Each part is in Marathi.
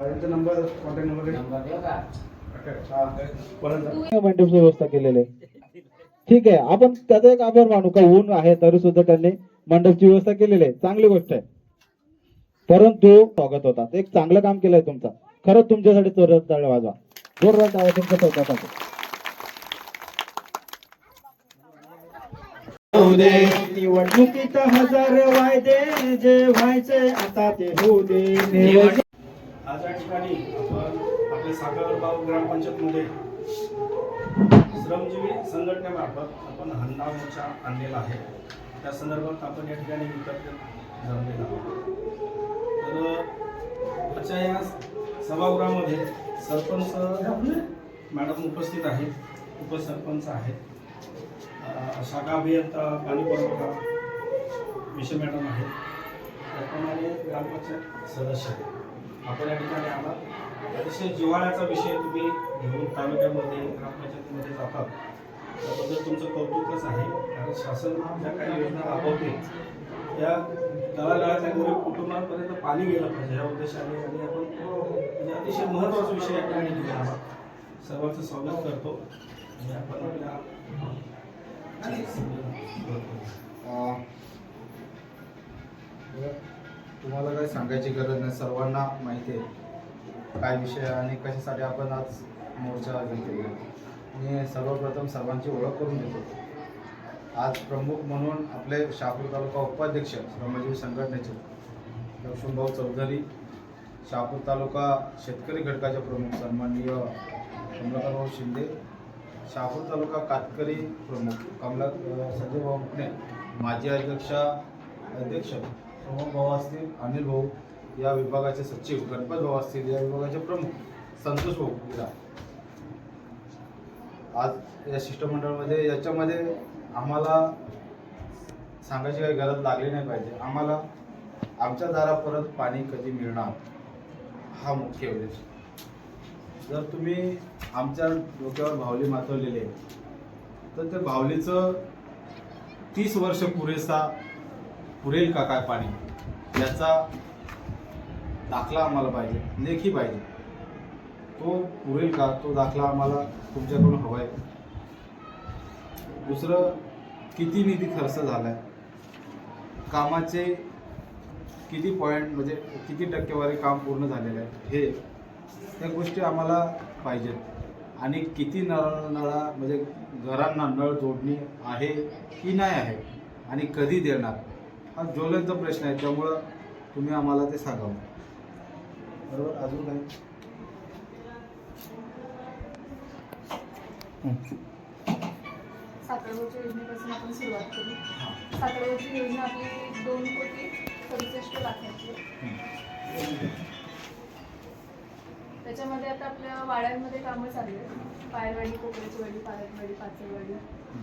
नंबर कॉन्टॅक्ट नंबर हा. मंडपची व्यवस्था केलेली आहे. ठीक आहे आपण त्याचा एक आभार मानू का ऊन आहे तरी सुद्धा त्यांनी मंडपची व्यवस्था केलेली आहे. चांगली गोष्ट आहे. परंतु स्वागत होता. एक चांगलं काम केलंय तुमचं. खरंच तुमच्यासाठी जोरात टाळ्या वाजवा. जोरदार टाळ्या तुमच्या चौकासाठी. निवडणुकीत हजार वायदे जे व्हायचे आता ते होऊ दे. त्या ठिकाणी आपण आपल्या साखरगाव ग्रामपंचायतमध्ये श्रमजीवी संघटनेमार्फत आपण हंडा मोर्चा आणलेला आहे. त्या संदर्भात आपण या ठिकाणी विकत जमलेलो तर आजच्या या सभागृहामध्ये सरपंच मॅडम उपस्थित आहेत उपसरपंच आहेत. शाखा अभियंता पाणी पुरवठा विषय मॅडम आहेत. त्याप्रमाणे ग्रामपंचायत सदस्य आहेत. आपण या ठिकाणी आला अतिशय जिव्हाळ्याचा विषय तुम्ही घेऊन तालुक्यामध्ये ग्रामपंचायतीमध्ये जातात. त्याबद्दल तुमचं कौतुकच आहे. कारण शासन ज्या काही योजना राबवते त्या तळागाळातल्या गरीब कुटुंबांपर्यंत पाणी गेलं पाहिजे. या उद्देशाने आणि आपण म्हणजे अतिशय महत्त्वाचा विषय या ठिकाणी घेऊन आला सर्वांचं स्वागत करतो. आणि आपण आपल्या तुम्हाला काही सांगायची गरज नाही? सर्वांना माहिती आहे. काय विषय आणि कशासाठी आपण आज मोर्चा घेतलेला मी सर्वप्रथम सर्वांची ओळख करून देतो. आज प्रमुख म्हणून आपले शहापूर तालुका उपाध्यक्ष श्रमजीवी संघटनेचे लक्ष्मणभाऊ चौधरी शहापूर तालुका शेतकरी घटकाचे प्रमुख सन्माननीय कमलाकरभाऊ शिंदे शहापूर तालुका कातकरी प्रमुख कमला संजयभाऊ मुकणे माजी अध्यक्षा अध्यक्ष सोहम भाऊ असतील अनिल भाऊ या विभागाचे सचिव गणपत भाऊ असतील या विभागाचे प्रमुख संतोष भाऊ विरा आज या शिष्टमंडळामध्ये याच्यामध्ये आम्हाला सांगायची काही गरज लागली नाही पाहिजे. आम्हाला आमच्या दारापर्यंत पाणी कधी मिळणार? हा मुख्य उद्देश. जर तुम्ही आमच्या डोक्यावर भावली मातवलेली आहे तर त्या भावलीचं तीस वर्ष पुरेसा पुरेल का काय पाणी? याचा दाखला आम्हाला पाहिजे लेखी पाहिजे. तो पुरेल का? तो दाखला आम्हाला तुमच्याकडून हवा आहे दुसरं किती निधी खर्च झाला आहे कामाचे किती पॉईंट म्हणजे किती टक्केवारी काम पूर्ण झालेलं आहे? हे त्या गोष्टी आम्हाला पाहिजेत आणि किती नळ नळा म्हणजे घरांना नळ जोडणी आहे की नाही आहे? आणि कधी देणार? हा ज्वलंत प्रश्न आहे त्यामुळं तुम्ही आम्हाला ते सांगावं बरोबर? अजून काही साखरगावच्या योजनेपासून आपण सुरुवात करू. साखरगावची योजना आपली दोन कोटी सदुसष्ट लाखांची. त्याच्यामध्ये आता आपल्या वाड्यांमध्ये कामं चालली आहेत. पायरवाडी कोकऱ्याची वाडी पारतवाडी पाचलवाडी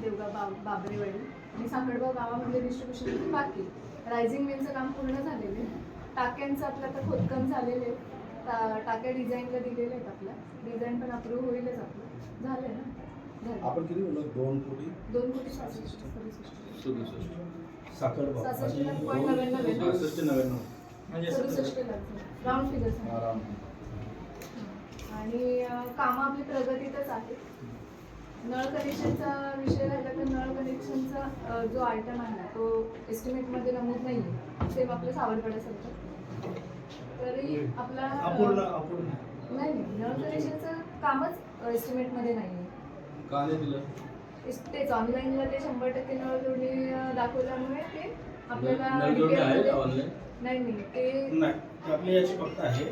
देवगाव बा बाबरेवाडी आणि साखरगाव गावामध्ये डिस्ट्रीब्युशन बाकी रायझिंग मेनचं काम पूर्ण झालेलं आहे. टाक्यांचं आपलं आता खोदकाम झालेलं आहे. टा टाक्या डिझाईनला दिलेले आहेत आपल्या. डिझाईन पण अप्रूव्ह होईलच आपलं. झालं आहे ना? झालं आपण किती बोललो दोन कोटी? दोन कोटी सहासष्ट सदुसष्ट. साखर सहासष्ट लाख नव्याण्णव? सहासष्ट नव्याण्णव. सदुसष्ट लाख. राऊंड फिगर आराम आणि कामं आपली प्रगतीतच आहे. नळ कनेक्शनचा विषय राहिला तर नळ कनेक्शनचा जो आयटम आहे तो एस्टिमेटमध्ये नमूद नाही आहे. सेम आपलं सावरपाड्यासारखं तरी आपला अपूर्ण अपूर्ण नाही नाही. नळ कनेक्शनचं कामच एस्टिमेटमध्ये नाही आहे. का नाही दिलं तेच ऑनलाईनला ते शंभर टक्के नळ जोडणी दाखवल्यामुळे ते आपल्याला नाही नाही. ते नाही ते आपली याची फक्त आहे.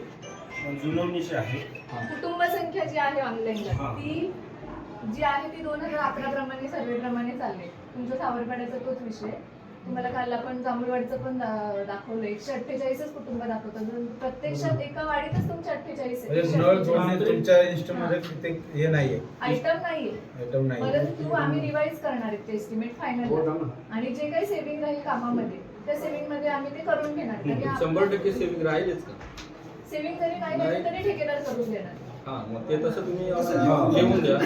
जुनवणीची आहे. कुटुंब संख्या जी आहे ऑनलाईनला हा. ती जी आहे ती दोन हजार अकरा प्रमाणे सर्वे प्रमाणे चालले तुमचा सावरपाड्याचा तोच विषय तुम्हाला काल आपण जांभूळवाडचं पण दाखवलं एकशे अठ्ठेचाळीसच कुटुंब दाखवतात जर प्रत्यक्षात एका वाडीतच तुमचे अठ्ठेचाळीस म्हणजे हे. नाहीये. आयटम नाहीये. परंतु आम्ही रिवाईज करणार आहेत ते एस्टिमेट हो फायनल ना. आणि जे काही सेव्हिंग राहील कामामध्ये त्या सेव्हिंगमध्ये आम्ही ते करून घेणार. शंभर टक्के सेविंग राहीलच का? सेव्हिंग जरी नाही तरी ठेकेदार करून देणार. हा मग ते तसं तुम्ही. घेऊन द्या.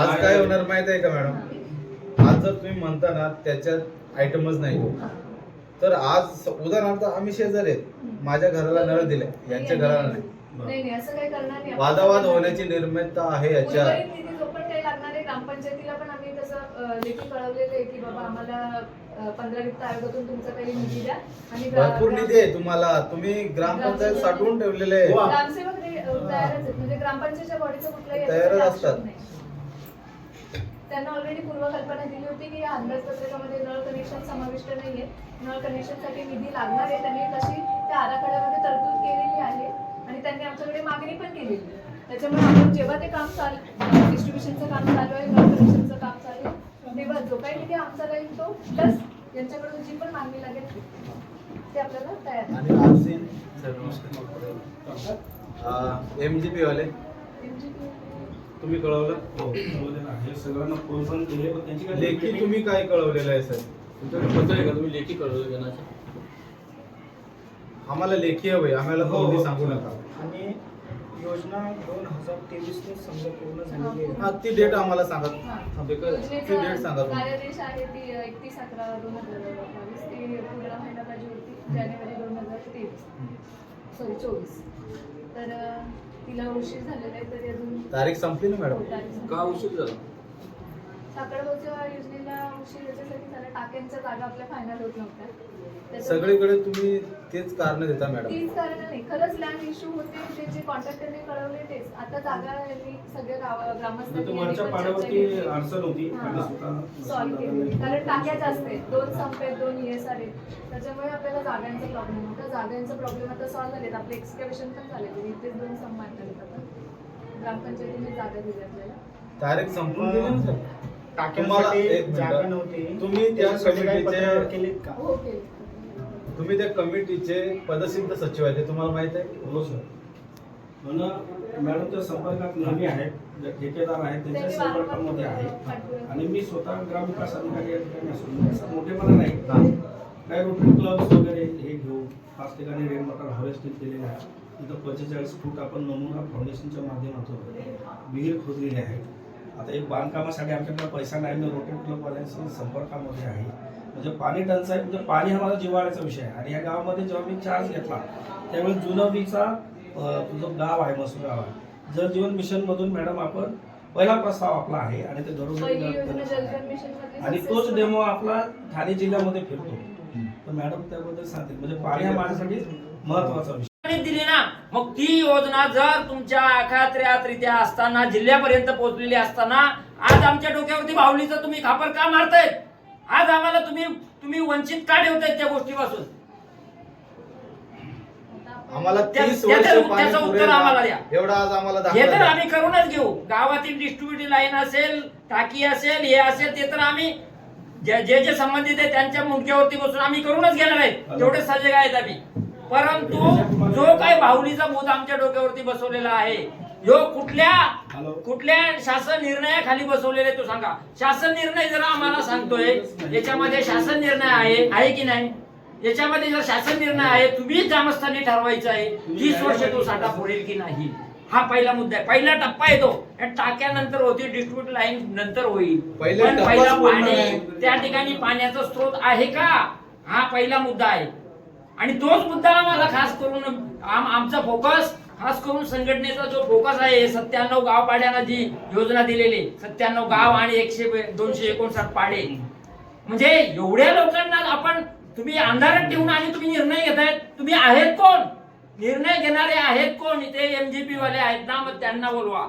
आज काय होणार माहीत आहे का मॅडम? आज जर तुम्ही म्हणता ना त्याच्यात आयटमच नाही. तर आज उदाहरणार्थ आम्ही शेजारी आहेत. माझ्या घराला नळ दिले यांच्या घराला नाही. नाही नाही असं काही करणार नाही. आपण. वादावाद होण्याची निर्मितता आहे याच्या उर्वरित निधी जो पण काही लागणार आहे ग्रामपंचायतीला पण आम्ही तसं अं, लेखी कळवलेलं आहे की बाबा आम्हाला पंधरा वित्त आयोगातून तुमचा काही निधी द्या आणि ग्रा- भरपूर निधी आहे तुम्हाला तुम्ही ग्रामपंचायत साठवून ठेवलेले आहे वा. ग्रामसेवक रे- अं, तयारच आहेत म्हणजे ग्रामपंचायतच्या बॉडीचं कुठलाही तयारच असतात. नाही. त्यांना ऑलरेडी पूर्वकल्पना दिली होती की या अंदाजपत्रकामध्ये नळ कनेक्शन समाविष्ट नाहीये नळ कनेक्शनसाठी निधी लागणार आहे त्यांनी तशी त्या आराखड्यामध्ये तरतूद केलेली आहे आणि त्यांनी आमच्याकडे मागणी पण केलेली आहे. त्याच्यामुळे आपण जेव्हा ते काम चालू डिस्ट्रीब्युशनचं काम चालू आहे नळ कनेक्शनचं काम चालू आहे तेव्हा जो काही निधी आमचा राहील तो प्लस यांच्याकडून जी पण मागणी लागेल ते आपल्याला तयार आहे. आणि आरसीन एम जी पी वाले? तुम्ही कळवलं? हो सगळ्यांना फोन पण केले पण त्यांची काही लेखी तुम्ही काय कळवलेलं आहे सर? तुमच्याकडे पत्र आहे का? तुम्ही लेखी कळवलं आम्हाला लेखी हवे आम्हाला हो, हो. सांगू नका. आणि योजना दोन हजार तेवीस ने समजा पूर्ण झालेली आहे. हा ती डेट आम्हाला सांगा. हा. ते डेट सांगा तुम्ही. कार्यादेश आहे ती एकतीस अकरा दोन हजार बावीस ती पूर्ण व्हायला पाहिजे होती जानेवारी दोन हजार तेवीस. सॉरी चोवीस. तर अं, तिला उशीर झालेला आहे तरी अजून तारीख संपली ना मॅडम? हो. का उशीर झाला? योजनेला उशीर याच्यासाठी झाला टाक्यांच्या जागा आपल्या फायनल होत नव्हत्या सगळीकडे तुम्ही तेच कारण देता मॅडम. तीच कारण नाही. खरंच लँड इश्यू होते ते जे कॉन्ट्रॅक्टरने कळवले तेच. आता जागा यांनी सगळ्या गाव म्हणजे ग्रामस्थांनी केली. अडचण होती. हा. सॉल्व्ह केली कारण टाक्या जास्त आहेत. दोन संप आहेत दोन ES आहेत. त्याच्यामुळे आपल्याला जागांचा प्रॉब्लेम होता. जागांचा प्रॉब्लेम आता सॉल्व्ह झालेत. आपले एक्सकॅव्हेशन पण झालेले इथेच दोन संप मांडले आता. ग्रामपंचायतीने जागा दिली आपल्याला. तारीख संपून गेली ना सर? तुम्हाला टाक्यांसाठी एक मिनिट. जागा नव्हती. तुम्ही त्या त्याच्यासाठी काही केलेत का? हो तुम्ही त्या कमिटीचे पदसिद्ध सचिव आहे ते तुम्हाला माहीत आहे? हो सर. म्हणून मॅडमच्या संपर्कात नेहमी आहेत जे ठेकेदार आहेत त्यांच्या त्यांनी संपर्कामध्ये आहे पाठपुरावा आणि मी स्वतः ग्रामविकास अधिकारी या ठिकाणी असून असं मोठेपणा नाही. काही रोटरी क्लब्स वगैरे हे घेऊ पाच ठिकाणी रेन वॉटर हार्वेस्टिंग केलेलं आहे. तिथं पंचेचाळीस फूट आपण नमुना फाउंडेशनच्या माध्यमातून विहीर खोदलेली आहे. आता एक बांधकामासाठी आमच्याकडे पैसा नाही मी रोटरी क्लबवाल्यांशी संपर्कामध्ये आहे. म्हणजे पाणी टंचाई म्हणजे पाणी हा माझा जिव्हाळ्याचा विषय आहे. आणि या गावामध्ये जेव्हा मी चार्ज घेतला त्यावेळी जुनवीचा तुझं गाव आहे मसूर गाव आहे. जल जीवन मिशनमधून मॅडम आपण पहिला प्रस्ताव आपला आहे आणि ते घरोघरी आणि तोच डेमो आपला ठाणे जिल्ह्यामध्ये फिरतो. तर मॅडम त्याबद्दल सांगतील. म्हणजे पाणी हा माझ्यासाठी महत्त्वाचा विषय दिली ना मग ती योजना जर तुमच्या अखात्रित्या असताना जिल्ह्यापर्यंत पोहोचलेली असताना आज आमच्या डोक्यावरती बाहुलीचं तुम्ही खापर का मारतायत आज आम्हाला तुम्ही तुम्ही वंचित का ठेवतायत त्या गोष्टीपासून आम्हाला तीस त्याचं- वर्ष पाणी त्याचं उत्तर पुरेल? आम्हाला द्या. एवढा आज आम्हाला हे तर. आम्ही करूनच घेऊ गावातील डिस्ट्रीब्युटिव्ह लाईन असेल टाकी असेल हे असेल ते तर आम्ही जे जे जे संबंधित आहे त्यांच्या मुंडक्यावरती बसून आम्ही करूनच घेणार आहेत तेवढे सजग आहेत आम्ही परंतु जो काही बाहुलीचा भूत आमच्या डोक्यावरती बसवलेला आहे जो कुठल्या. कुठल्या शासन निर्णयाखाली बसवलेले तो सांगा. शासन निर्णय जर आम्हाला सांगतोय याच्यामध्ये शासन निर्णय आहे आहे की नाही? याच्यामध्ये जर शासन निर्णय आहे तुम्ही ग्रामस्थांनी ठरवायचं आहे तीस वर्ष तो साठा पुरेल की नाही? हा पहिला मुद्दा आहे. पहिला टप्पा येतो. या टाक्यानंतर होती डिस्ट्रीब्यूट लाईन नंतर होईल. पहिला पण पहिला पाणी. त्या ठिकाणी पाण्याचा स्रोत आहे का? हा पहिला मुद्दा आहे. आणि तोच मुद्दा आम्हाला खास करून आम आमचा फोकस खास करून संघटनेचा जो फोकस आहे सत्त्याण्णव गाव पाड्यांना जी योजना दिलेली सत्त्याण्णव गाव आणि एकशे दोनशे एकोणसाठ पाडे. म्हणजे एवढ्या लोकांना आपण तुम्ही अंधारात ठेवून आणि तुम्ही निर्णय घेतायत तुम्ही आहेत कोण? निर्णय घेणारे आहेत कोण? इथे एमजीपी वाले आहेत ना मग त्यांना बोलवा.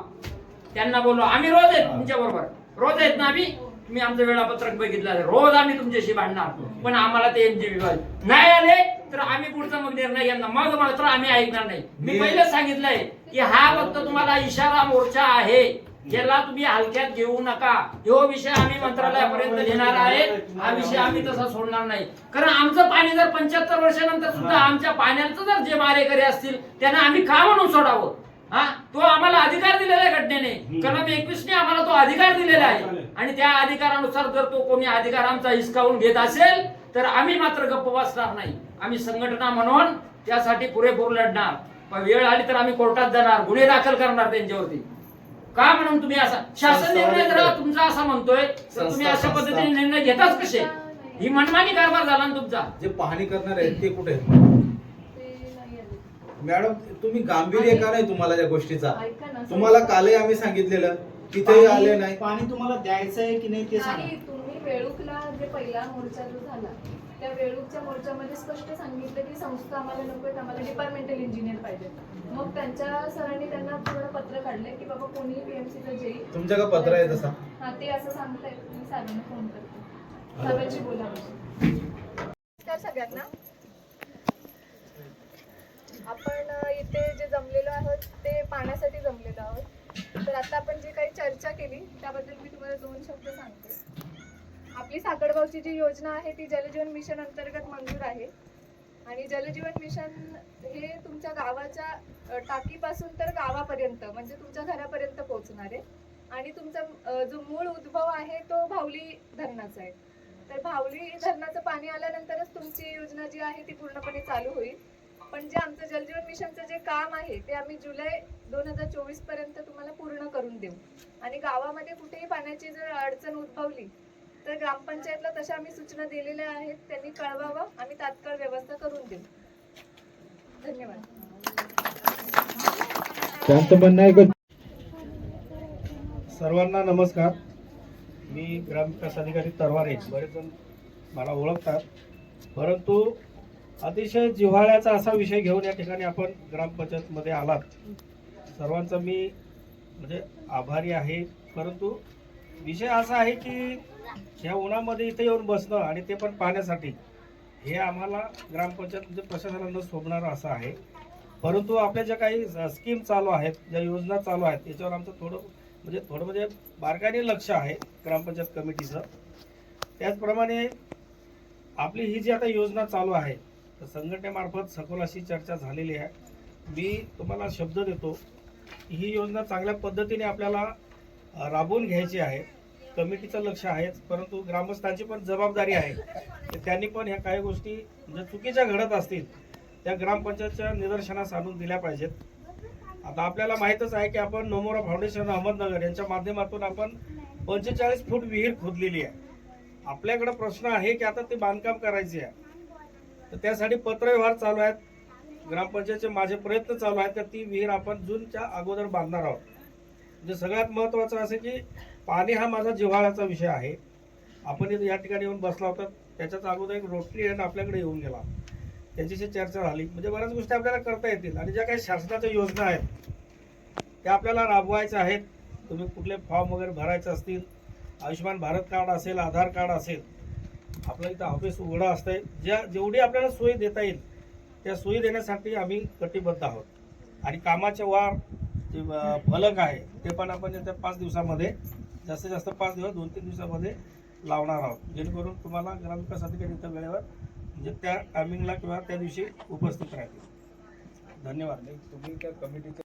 त्यांना बोलवा. आम्ही रोज आहेत तुमच्या बरोबर. रोज आहेत ना आम्ही? तुम्ही आमचं वेळापत्रक बघितलं. रोज आम्ही तुमच्याशी भांडणार. पण आम्हाला ते एमजीबी वाले नाही आले तर आम्ही पुढचा मग निर्णय घेणार मग मात्र आम्ही ऐकणार नाही. मी पहिलेच सांगितलंय की हा फक्त तुम्हाला इशारा मोर्चा आहे. याला तुम्ही हलक्यात घेऊ नका. ह्यो विषय आम्ही मंत्रालयापर्यंत घेणार आहे. हा विषय आम्ही तसा सोडणार नाही. कारण आमचं पाणी जर पंच्याहत्तर वर्षानंतर सुद्धा आमच्या पाण्याचं जर जे मारेकरी असतील त्यांना आम्ही का म्हणून सोडावं? तो आम्हाला अधिकार दिलेला आहे घटनेने. कलम एकवीस ने आम्हाला तो अधिकार दिलेला आहे. आणि त्या अधिकारानुसार जर तो कोणी अधिकार आमचा हिसकावून घेत असेल तर आम्ही मात्र गप्प बसणार नाही. आम्ही संघटना म्हणून त्यासाठी पुरेपूर लढणार. पण वेळ आली तर आम्ही कोर्टात जाणार गुन्हे दाखल करणार त्यांच्यावरती. का म्हणून तुम्ही असा? शासन निर्णय जर तुमचा असा म्हणतोय तर तुम्ही अशा पद्धतीने निर्णय घेताच कसे? ही मनमानी कारभार झाला ना तुमचा. जे पाहणी करणार आहेत ते कुठे मॅडम तुम्ही गांभीर्य का नाही तुम्हाला त्या गोष्टीचा. ऐका ना तुम्हाला कालही आम्ही सांगितलेलं तिथेही आले नाही. पाणी तुम्हाला द्यायचं आहे की नाही ते सांगा. नाही तुम्ही वेळूकला जे पहिला मोर्चा जो झाला त्या वेळूकच्या मोर्चामध्ये स्पष्ट सांगितलं की संस्था आम्हाला नको आहेत आम्हाला डिपार्टमेंटल इंजिनियर पाहिजे मग त्यांच्या सरांनी त्यांना पूर्ण पत्र काढले की बाबा कोणीही पीएमसीचा जेई तुमच्या का पत्र आहे तसा? हा ते असं सांगतायत. मी सरांना फोन करते. सरांची बोलावं नमस्कार सगळ्यांना. आपण इथे जे जमलेलो आहोत ते पाण्यासाठी जमलेलो आहोत. तर आता आपण जी काही चर्चा केली त्याबद्दल मी तुम्हाला दोन शब्द सांगते. आपली साकडगावची जी योजना आहे ती जलजीवन मिशन अंतर्गत मंजूर आहे. आणि जलजीवन मिशन हे तुमच्या गावाच्या टाकीपासून तर गावापर्यंत म्हणजे तुमच्या घरापर्यंत पोहोचणार आहे. आणि तुमचा जो मूळ उद्भव आहे तो भावली धरणाचा आहे. तर भावली धरणाचं पाणी आल्यानंतरच तुमची योजना जी आहे ती पूर्णपणे चालू होईल. पण जे आमचं जलजीवन मिशनचं जे काम आहे ते आम्ही जुलै दोन हजार चोवीसपर्यंत तुम्हाला पूर्ण करून देऊ. आणि गावामध्ये कुठेही पाण्याची जर अडचण उद्भवली तर ग्रामपंचायतला तशा आम्ही सूचना दिलेल्या आहेत त्यांनी कळवावं आम्ही तात्काळ व्यवस्था करून देऊ. धन्यवाद. सर्वांना नमस्कार. मी ग्रामविकास अधिकारी तरवारे बरेच जण मला ओळखतात. परंतु अतिशय जिव्हाळ्याचा असा विषय घेऊन या ठिकाणी आपण ग्रामपंचायतमध्ये आलात. सर्वांचा मी म्हणजे आभारी आहे. परंतु विषय असा आहे की ह्या उन्हामध्ये इथे येऊन बसणं आणि ते पण पाहण्यासाठी हे आम्हाला ग्रामपंचायत म्हणजे प्रशासनानं सोबणारं शोभणारं असं आहे. परंतु आपल्या ज्या काही स्कीम चालू आहेत ज्या योजना चालू आहेत याच्यावर आमचं थोडं म्हणजे थोडं म्हणजे बारकाईने लक्ष आहे ग्रामपंचायत कमिटीचं. त्याचप्रमाणे आपली ही जी आता योजना चालू आहे तर संघटनेमार्फत सखोल अशी चर्चा झालेली आहे. मी तुम्हाला शब्द देतो ही योजना चांगल्या पद्धतीने आपल्याला राबवून घ्यायची आहे. कमिटीचं लक्ष आहेच परंतु ग्रामस्थांची पण जबाबदारी आहे. त्यांनी पण ह्या काही गोष्टी म्हणजे चुकीच्या घडत असतील त्या ग्रामपंचायतच्या निदर्शनास आणून दिल्या पाहिजेत. आता आपल्याला माहीतच आहे की आपण नोमोरा फाउंडेशन अहमदनगर यांच्या माध्यमातून आपण पंचेचाळीस फूट विहीर खोदलेली आहे. आपल्याकडं प्रश्न आहे की आता ते बांधकाम करायचे आहे. तर त्यासाठी पत्रव्यवहार चालू आहेत. ग्रामपंचायतचे माझे प्रयत्न चालू आहेत तर ती विहीर आपण जूनच्या अगोदर बांधणार आहोत. म्हणजे सगळ्यात महत्त्वाचं असं की पाणी हा माझा जिव्हाळ्याचा विषय आहे. आपण या ठिकाणी येऊन बसला होता त्याच्याच अगोदर एक रोटरी एंड आपल्याकडे येऊन गेला. त्यांच्याशी चर्चा झाली. म्हणजे बऱ्याच गोष्टी आपल्याला करता येतील आणि ज्या काही शासनाच्या योजना आहेत त्या आपल्याला राबवायच्या आहेत. तुम्ही कुठले फॉर्म वगैरे भरायचे असतील आयुष्यमान भारत कार्ड असेल आधार कार्ड असेल आपलं इथं ऑफिस उघडं असतंय. ज्या जेवढी आपल्याला सोयी देता येईल त्या सोयी देण्यासाठी आम्ही कटिबद्ध आहोत. आणि कामाचे वार जे फलक आहे ते पण आपण येत्या पाच दिवसामध्ये जास्तीत जास्त पाच दिवस दोन तीन दिवसामध्ये लावणार आहोत. जेणेकरून तुम्हाला ग्रामविकास अधिकारी इथं वेळेवर म्हणजे त्या टायमिंगला किंवा त्या दिवशी उपस्थित राहतील. धन्यवाद. तुम्ही त्या कमिटीचे